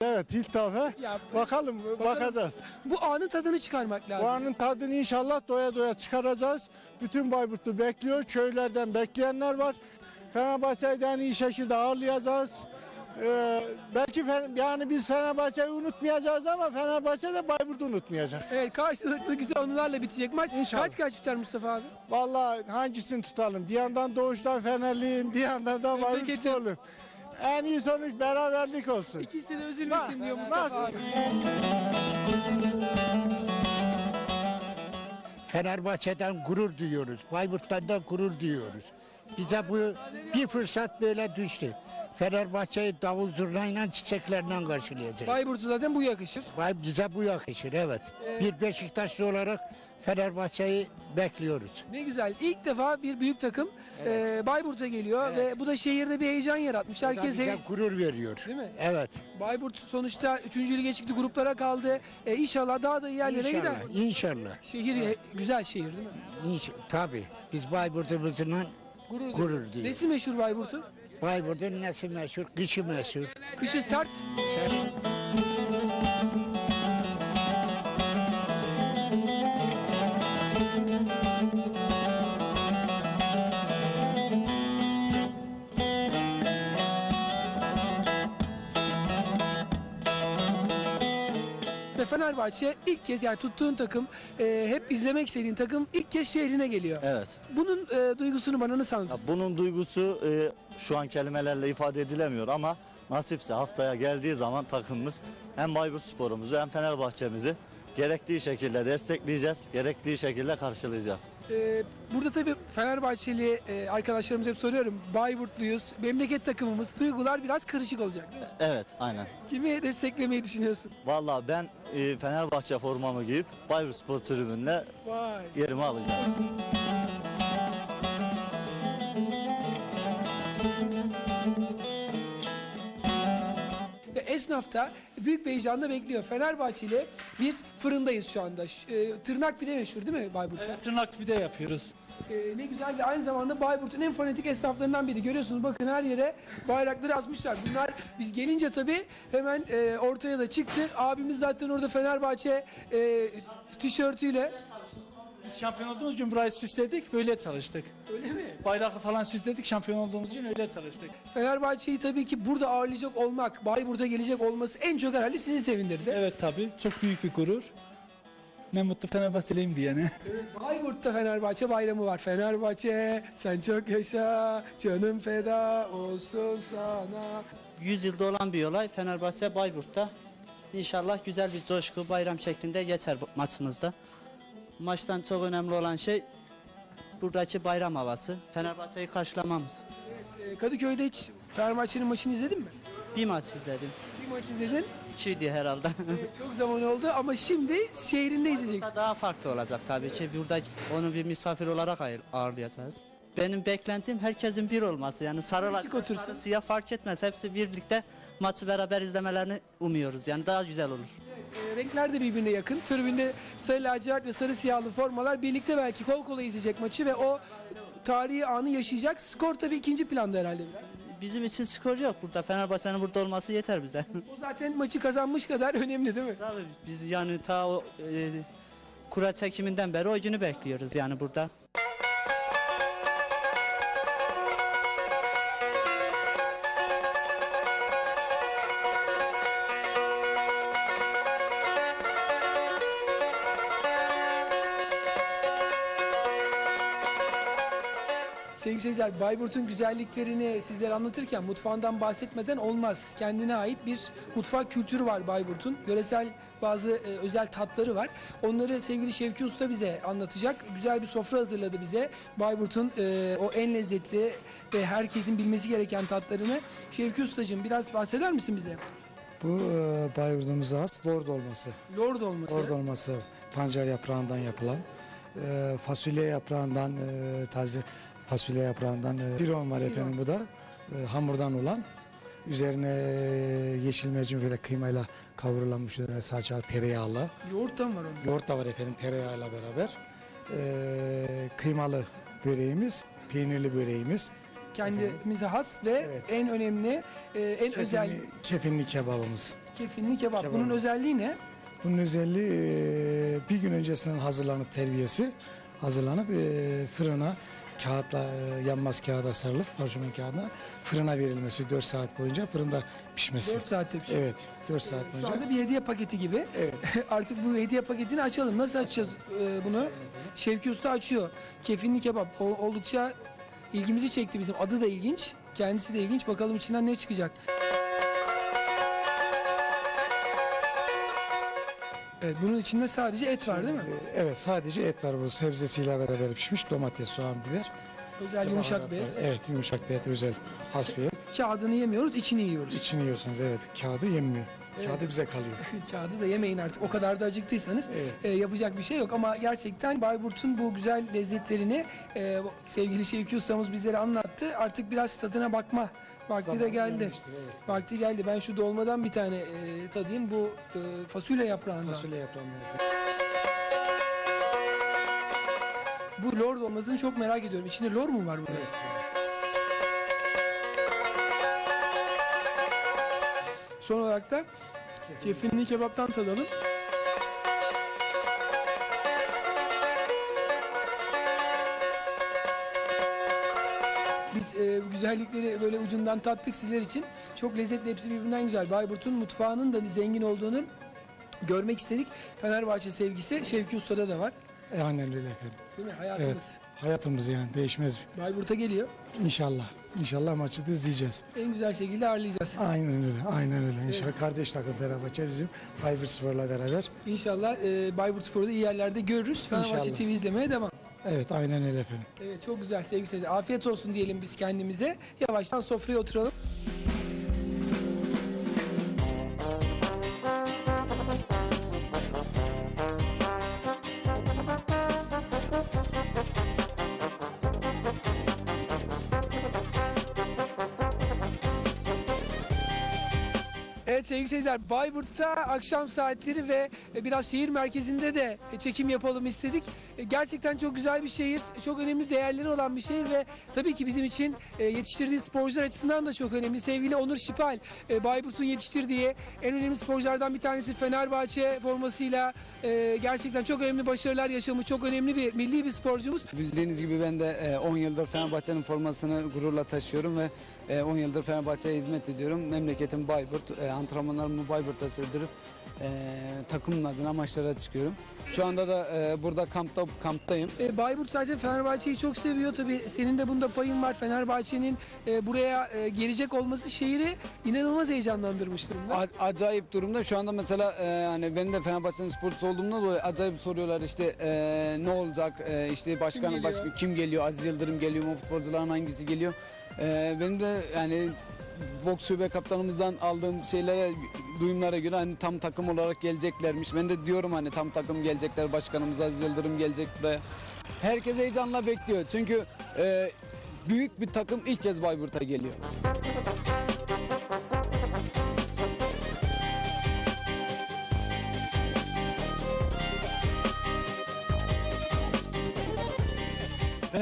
Evet ilk defa. Ya, Bakalım, bakacağız. Bu anın tadını çıkarmak lazım. Bu anın tadını inşallah doya doya çıkaracağız. Bütün Bayburtlu bekliyor. Köylerden bekleyenler var. Fenerbahçe'yi de en iyi şekilde ağırlayacağız. Ee, belki Fe- yani biz Fenerbahçe'yi unutmayacağız ama Fenerbahçe de Bayburt'u unutmayacak. Evet karşılıklı güzel anılarla bitecek maç. İnşallah. Kaç kaç biter Mustafa abi? Vallahi hangisini tutalım? Bir yandan Doğuş'tan Fenerliyim, bir yandan da Memleketim. En iyi sonuç beraberlik olsun. İkisi de üzülmesin diyor Mustafa abi. Fenerbahçe'den gurur duyuyoruz. Bayburt'tan da gurur duyuyoruz. Bize bu bir fırsat böyle düştü. Fenerbahçe'yi davul zurnayla çiçeklerden karşılayacak. Bayburt'u zaten bu yakışır. Bize bu yakışır evet. Bir Beşiktaşlı olarak Fenerbahçe'yi bekliyoruz. Ne güzel. İlk defa bir büyük takım e, Bayburt'a geliyor ve bu da şehirde bir heyecan yaratmış. Bu da Herkes bize gurur veriyor. Değil mi? Evet. Bayburt sonuçta 3. lige çıktı, gruplara kaldı. E, inşallah daha da iyi yerlere gider. İnşallah. İnşallah. Şehir e, güzel şehir değil mi? İnş- Tabii. Biz Bayburt'umuzla Gurur, Gurur duyuyoruz. duyuyoruz. Nesi meşhur Bayburt'un? Bayburt'un nesi meşhur? Kışı meşhur. Kışı sert. Ve Fenerbahçe ilk kez yani tuttuğun takım, e, hep izlemek istediğin takım ilk kez şehrine geliyor. Evet. Bunun e, duygusunu bana nasıl Ya anlatırsın? bunun duygusu e, şu an kelimelerle ifade edilemiyor ama nasipse haftaya geldiği zaman takımımız hem Bayburt sporumuzu hem Fenerbahçemizi gerektiği şekilde destekleyeceğiz, gerektiği şekilde karşılayacağız. Ee, burada tabii Fenerbahçeli e, arkadaşlarımıza hep soruyorum. Bayburtluyuz, memleket takımımız. Duygular biraz karışık olacak. değil mi? Evet, aynen. Kimi desteklemeyi düşünüyorsun? Vallahi ben e, Fenerbahçe formamı giyip Bayburt Spor tribününe Vay. yerimi alacağım. Esnaf da büyük bir heyecanla bekliyor. Fenerbahçeli bir fırındayız şu anda. Ş- e, tırnak pide meşhur değil mi Bayburt'ta? Evet, tırnak pide yapıyoruz. E, ne güzel ve aynı zamanda Bayburt'un en fanatik esnaflarından biri. Görüyorsunuz bakın her yere bayrakları asmışlar. Bunlar biz gelince tabii hemen e, ortaya da çıktı. Abimiz zaten orada Fenerbahçe e, tişörtüyle. Biz şampiyon olduğumuz gün burayı süsledik, böyle çalıştık. Öyle mi? Bayraklı falan süsledik, şampiyon olduğumuz gün öyle çalıştık. Fenerbahçe'yi tabii ki burada ağırlayacak olmak, Bayburt'a gelecek olması en çok herhalde sizi sevindirdi. Evet tabii, çok büyük bir gurur. Ne mutlu Fenerbahçeliyim diyene. Evet, Bayburt'ta Fenerbahçe bayramı var. Fenerbahçe sen çok yaşa, canım feda olsun sana. 100 yılda olan bir olay Fenerbahçe Bayburt'ta. İnşallah güzel bir coşku bayram şeklinde geçer bu maçımızda. Maçtan çok önemli olan şey buradaki bayram havası. Fenerbahçe'yi karşılamamız. Ee, Kadıköy'de hiç Fenerbahçe'nin maçını izledin mi? Bir maç izledim. Bir maç izledin. İkiydi herhalde. Çok zaman oldu ama şimdi şehrinde izleyeceksin. Daha farklı olacak tabii ki. Burada onu bir misafir olarak ağır- ağırlayacağız. Benim beklentim herkesin bir olması. Yani sarı, siyah fark etmez. Hepsi birlikte maçı beraber izlemelerini umuyoruz. Yani daha güzel olur. Ee, renkler de birbirine yakın. Tribünde sarı lacivert ve sarı siyahlı formalar birlikte belki kol kola izleyecek maçı ve o tarihi anı yaşayacak. Skor tabii ikinci planda herhalde biraz. Bizim için skor yok burada. Fenerbahçe'nin burada olması yeter bize. O zaten maçı kazanmış kadar önemli değil mi? Tabii biz yani ta o e, kura çekiminden beri o günü bekliyoruz yani burada. Sevgili seyirciler, Bayburt'un güzelliklerini sizlere anlatırken mutfağından bahsetmeden olmaz. Kendine ait bir mutfak kültürü var Bayburt'un. Yöresel bazı e, özel tatları var. Onları sevgili Şevki Usta bize anlatacak. Güzel bir sofra hazırladı bize. Bayburt'un e, o en lezzetli ve herkesin bilmesi gereken tatlarını. Şevki Ustacığım biraz bahseder misin bize? Bu e, Bayburt'umuza has lord olması. Lord olması. Lord olması pancar yaprağından yapılan. E, fasulye yaprağından e, taze fasulye yaprağından e, siron var efendim bu da. E, hamurdan olan. Üzerine e, yeşil mercimek ve kıymayla kavrulanmış üzerine salça tereyağlı. Yoğurt da mı var onun? Yoğurt da var efendim tereyağıyla beraber. E, kıymalı böreğimiz, peynirli böreğimiz. Kendimize has ve Evet. en önemli, e, en özel Kefinli, kefinli kebabımız. Kefinli kebap. Kebap. Bunun özelliği ne? Bunun özelliği e, bir gün öncesinden hazırlanıp terbiyesi hazırlanıp e, fırına kağıtla e, yanmaz kağıda sarılıp parşömen kağıdına fırına verilmesi 4 saat boyunca fırında pişmesi. 4 saatte pişiyor. Evet 4 saat Şu boyunca. anda bir hediye paketi gibi. Evet. Artık bu hediye paketini açalım. Nasıl açacağız e, bunu? Şevki Usta açıyor. Kefinli kebap O- oldukça ilgimizi çekti bizim. Adı da ilginç. Kendisi de ilginç. Bakalım içinden ne çıkacak. Evet, bunun içinde sadece et var değil mi? Evet sadece et var bu sebzesiyle beraber pişmiş domates, soğan, biber. Özel yumuşak bir et. Evet yumuşak bir et özel has bir et. Kağıdını yemiyoruz, içini yiyoruz. İçini yiyorsunuz evet kağıdı yenmiyor. Kağıdı bize kalıyor. Kağıdı da yemeyin artık. O kadar da acıktıysanız Evet. e, yapacak bir şey yok. Ama gerçekten Bayburt'un bu güzel lezzetlerini e, sevgili Şevki Ustamız bizlere anlattı. Artık biraz tadına bakma vakti de geldi. Vakti geldi. Ben şu dolmadan bir tane e, tadayım. Bu e, fasulye yaprağından. Fasulye yaprağını. Bu lor dolmasını çok merak ediyorum. İçinde lor mu var burada? Son olarak da kefinli kebaptan tadalım. Biz e, bu güzellikleri böyle ucundan tattık sizler için. Çok lezzetli, hepsi birbirinden güzel. Bayburt'un mutfağının da zengin olduğunu görmek istedik. Fenerbahçe sevgisi Şevki Usta'da da var. E, aynen öyle efendim. Değil mi? Hayatımız. Evet. Hayatımız yani değişmez. Bayburt'a geliyor. İnşallah. İnşallah maçı da izleyeceğiz. En güzel şekilde ağırlayacağız. Aynen öyle. Aynen öyle. İnşallah kardeş takım Fenerbahçe bizim Bayburt Spor'la beraber. İnşallah e, Bayburt Spor'u da iyi yerlerde görürüz. Fenerbahçe İnşallah. TV izlemeye devam. Evet aynen öyle efendim. Evet çok güzel sevgili seyirciler. Afiyet olsun diyelim biz kendimize. Yavaştan sofraya oturalım. Sevgili seyirciler Bayburt'ta akşam saatleri ve e, biraz şehir merkezinde de e, çekim yapalım istedik. E, Gerçekten çok güzel bir şehir, çok önemli değerleri olan bir şehir ve tabii ki bizim için yetiştirdiği sporcular açısından da çok önemli. Sevgili Onur Şipal, Bayburt'un yetiştirdiği en önemli sporculardan bir tanesi Fenerbahçe formasıyla gerçekten çok önemli başarılar yaşamış, çok önemli bir milli bir sporcumuz. Bildiğiniz gibi ben de e, 10 yıldır Fenerbahçe'nin formasını gururla taşıyorum ve e, 10 yıldır Fenerbahçe'ye hizmet ediyorum. Memleketim Bayburt, e, antrenmanlarımı Bayburt'ta sürdürüp e, takımın adına maçlara çıkıyorum. Şu anda da e, burada kampta kamptayım. E, Bayburt zaten Fenerbahçe'yi çok seviyor. Tabii senin de bunda payın var. Fenerbahçe'nin e, buraya e, gelecek olması şehri inanılmaz heyecanlandırmış durumda. A- acayip durumda. Şu anda mesela e, yani ben de Fenerbahçe'nin sporcusu olduğumdan dolayı acayip soruyorlar işte e, ne olacak e, işte başkan Kim kim geliyor? başka kim geliyor Aziz Yıldırım geliyor mu futbolcuların hangisi geliyor E, benim de yani boks şube kaptanımızdan aldığım şeylere duyumlara göre hani tam takım olarak geleceklermiş. Ben de diyorum hani tam takım gelecekler başkanımız Aziz Yıldırım gelecek buraya. Herkes heyecanla bekliyor. Çünkü e, büyük bir takım ilk kez Bayburt'a geliyor.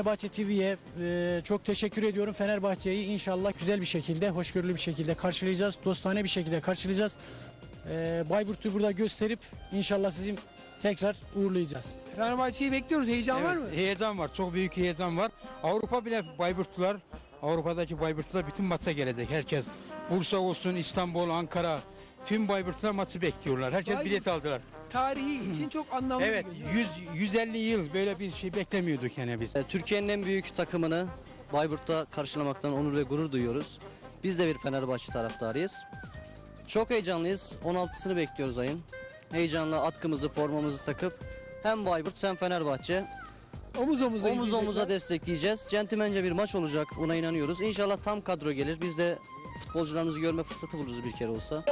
Fenerbahçe TV'ye e, çok teşekkür ediyorum. Fenerbahçe'yi inşallah güzel bir şekilde, hoşgörülü bir şekilde karşılayacağız. Dostane bir şekilde karşılayacağız. E, Bayburt'u burada gösterip inşallah sizi tekrar uğurlayacağız. Fenerbahçe'yi bekliyoruz. Heyecan var mı? Evet, Heyecan var. Çok büyük heyecan var. Avrupa bile Bayburtlular, Avrupa'daki Bayburtlular bütün maça gelecek. Herkes. Bursa olsun, İstanbul, Ankara. Tüm Bayburtlular maçı bekliyorlar. Herkes Bayburt- bilet aldılar. Tarihi için çok anlamlı Evet, bir gün. 100 150 yıl böyle bir şey beklemiyorduk yani biz. E, Türkiye'nin en büyük takımını Bayburt'ta karşılamaktan onur ve gurur duyuyoruz. Biz de bir Fenerbahçe taraftarıyız. Çok heyecanlıyız. 16'sını bekliyoruz ayın. Heyecanla atkımızı, formamızı takıp hem Bayburt hem Fenerbahçe Omuz omuza omuz omuza destekleyeceğiz. Centilmence bir maç olacak. Buna inanıyoruz. İnşallah tam kadro gelir. Biz de futbolcularımızı görme fırsatı buluruz bir kere olsa.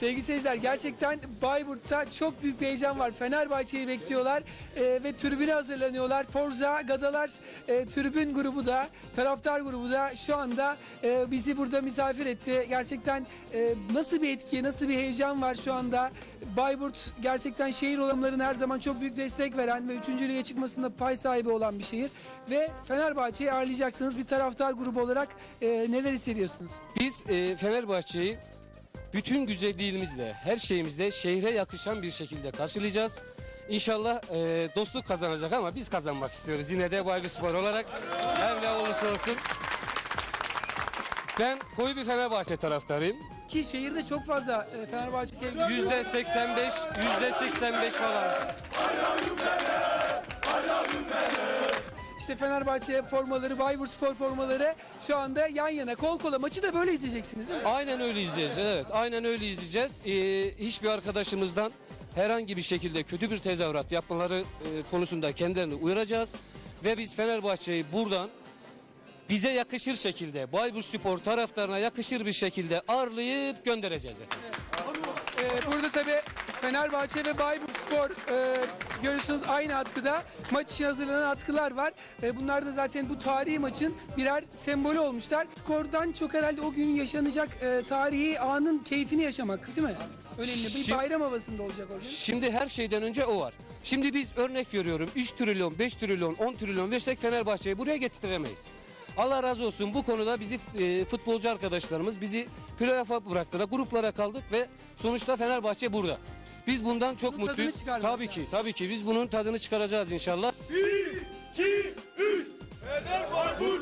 Sevgili seyirciler gerçekten Bayburt'ta çok büyük bir heyecan var. Fenerbahçe'yi bekliyorlar e, ve tribüne hazırlanıyorlar. Forza Gadalar e, tribün grubu da taraftar grubu da şu anda e, bizi burada misafir etti. Gerçekten e, nasıl bir etki, nasıl bir heyecan var şu anda. Bayburt gerçekten şehir olanların her zaman çok büyük destek veren ve 3. lige çıkmasında pay sahibi olan bir şehir. Ve Fenerbahçe'yi ağırlayacaksınız. Bir taraftar grubu olarak e, neler hissediyorsunuz? Biz e, Fenerbahçe'yi bütün güzelliğimizle, her şeyimizle şehre yakışan bir şekilde karşılayacağız. İnşallah e, dostluk kazanacak ama biz kazanmak istiyoruz. Yine de Bayburt Spor olarak her ne olursa olsun. Ben koyu bir Fenerbahçe taraftarıyım. Ki şehirde çok fazla e, Fenerbahçe sevgili Yüzde 85, yüzde 85 falan. İşte Fenerbahçe formaları, Bayburt Spor formaları şu anda yan yana kol kola maçı da böyle izleyeceksiniz değil mi? Aynen öyle izleyeceğiz. Evet, aynen öyle izleyeceğiz. Ee, hiçbir arkadaşımızdan herhangi bir şekilde kötü bir tezahürat yapmaları e, konusunda kendilerini uyaracağız. Ve biz Fenerbahçe'yi buradan bize yakışır şekilde, Bayburt Spor taraftarına yakışır bir şekilde ağırlayıp göndereceğiz efendim. Ee, burada tabii Fenerbahçe ve Bayburt Spor e, görüyorsunuz aynı atkıda maç için hazırlanan atkılar var. E, bunlar da zaten bu tarihi maçın birer sembolü olmuşlar. Skordan çok herhalde o gün yaşanacak e, tarihi anın keyfini yaşamak değil mi? Önemli. Bir Şim- bayram havasında olacak o gün. Şimdi her şeyden önce o var. Şimdi biz örnek veriyorum 3 trilyon, 5 trilyon, 10 trilyon versek Fenerbahçe'yi buraya getiremeyiz. Allah razı olsun bu konuda bizi e, futbolcu arkadaşlarımız bizi playoff'a bıraktılar. Gruplara kaldık ve sonuçta Fenerbahçe burada. Biz bundan çok Bunun mutluyuz. Tabii ki, tabii ki biz bunun tadını çıkaracağız inşallah. Bu güzel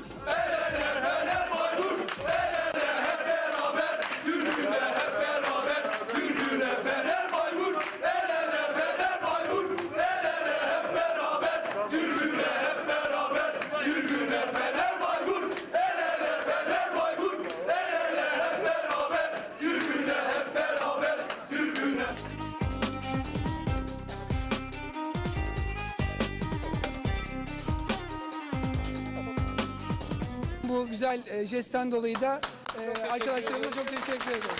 e, jestten dolayı da e, arkadaşlarıma çok teşekkür ederim.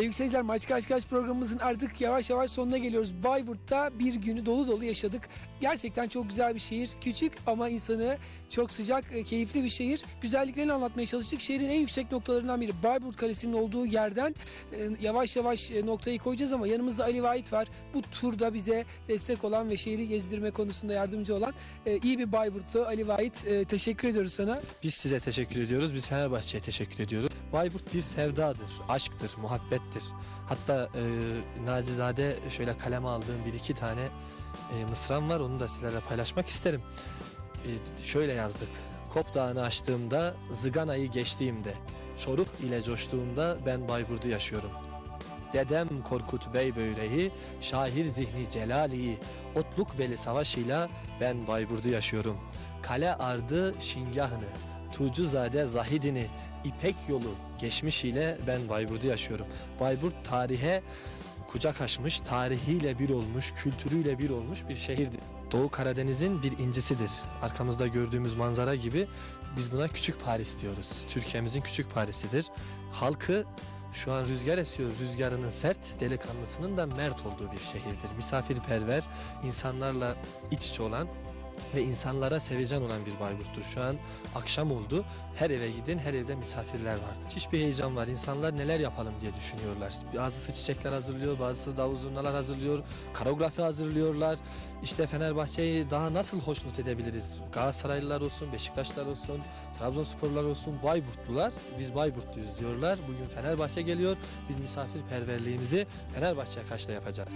Sevgili seyirciler Maç Kaç Kaç programımızın artık yavaş yavaş sonuna geliyoruz. Bayburt'ta bir günü dolu dolu yaşadık. Gerçekten çok güzel bir şehir. Küçük ama insanı çok sıcak, e, keyifli bir şehir. Güzelliklerini anlatmaya çalıştık. Şehrin en yüksek noktalarından biri Bayburt Kalesi'nin olduğu yerden e, yavaş yavaş e, noktayı koyacağız ama yanımızda Ali Vahit var. Bu turda bize destek olan ve şehri gezdirme konusunda yardımcı olan iyi bir Bayburtlu Ali Vahit. Teşekkür ediyoruz sana. Biz size teşekkür ediyoruz. Biz Fenerbahçe'ye teşekkür ediyoruz. Bayburt bir sevdadır, aşktır, muhabbettir. Hatta e, nacizade şöyle kaleme aldığım bir iki tane e, mısram var. Onu da sizlerle paylaşmak isterim. E, şöyle yazdık. Kop Dağı'nı açtığımda, Zıgana'yı geçtiğimde, Çoruh ile coştuğumda ben Bayburt'u yaşıyorum. Dedem Korkut Bey böreği, şahir zihni celaliyi, otluk beli savaşıyla ben Bayburt'u yaşıyorum. Kale ardı şingahını, Tucuzade Zahidini, İpek yolu geçmişiyle ben Bayburt'u yaşıyorum. Bayburt tarihe kucak açmış, tarihiyle bir olmuş, kültürüyle bir olmuş bir şehirdir. Doğu Karadeniz'in bir incisidir. Arkamızda gördüğümüz manzara gibi biz buna küçük Paris diyoruz. Türkiye'mizin küçük Paris'idir. Halkı şu an rüzgar esiyor. Rüzgarının sert, delikanlısının da mert olduğu bir şehirdir. Misafirperver, insanlarla iç içe olan ve insanlara sevecen olan bir Bayburt'tur. Şu an akşam oldu. Her eve gidin, her evde misafirler vardır. Müthiş bir heyecan var. İnsanlar neler yapalım diye düşünüyorlar. Bazısı çiçekler hazırlıyor, bazısı davul zurnalar hazırlıyor, koreografi hazırlıyorlar. İşte Fenerbahçe'yi daha nasıl hoşnut edebiliriz? Galatasaraylılar olsun, Beşiktaşlar olsun, Trabzonsporlar olsun, Bayburtlular. Biz Bayburtluyuz diyorlar. Bugün Fenerbahçe geliyor. Biz misafirperverliğimizi Fenerbahçe'ye karşı da yapacağız.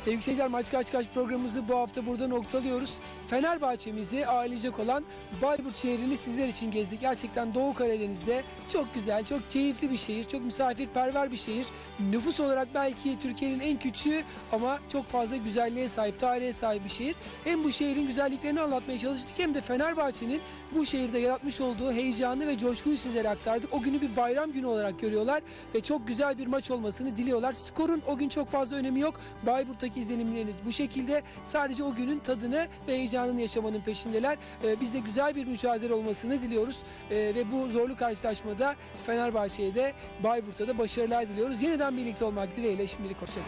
Sevgili seyirciler Maç Kaç Kaç programımızı bu hafta burada noktalıyoruz. Fenerbahçemizi ağırlayacak olan Bayburt şehrini sizler için gezdik. Gerçekten Doğu Karadeniz'de çok güzel, çok keyifli bir şehir, çok misafirperver bir şehir. Nüfus olarak belki Türkiye'nin en küçüğü ama çok fazla güzelliğe sahip, tarihe sahip bir şehir. Hem bu şehrin güzelliklerini anlatmaya çalıştık hem de Fenerbahçe'nin bu şehirde yaratmış olduğu heyecanı ve coşkuyu sizlere aktardık. O günü bir bayram günü olarak görüyorlar ve çok güzel bir maç olmasını diliyorlar. Skorun o gün çok fazla önemi yok. Bayburt'taki izlenimleriniz bu şekilde. Sadece o günün tadını ve heyecanını yaşamanın peşindeler. Ee, biz de güzel bir mücadele olmasını diliyoruz. Ee, ve bu zorlu karşılaşmada Fenerbahçe'ye de Bayburt'a da başarılar diliyoruz. Yeniden birlikte olmak dileğiyle şimdilik hoşçakalın.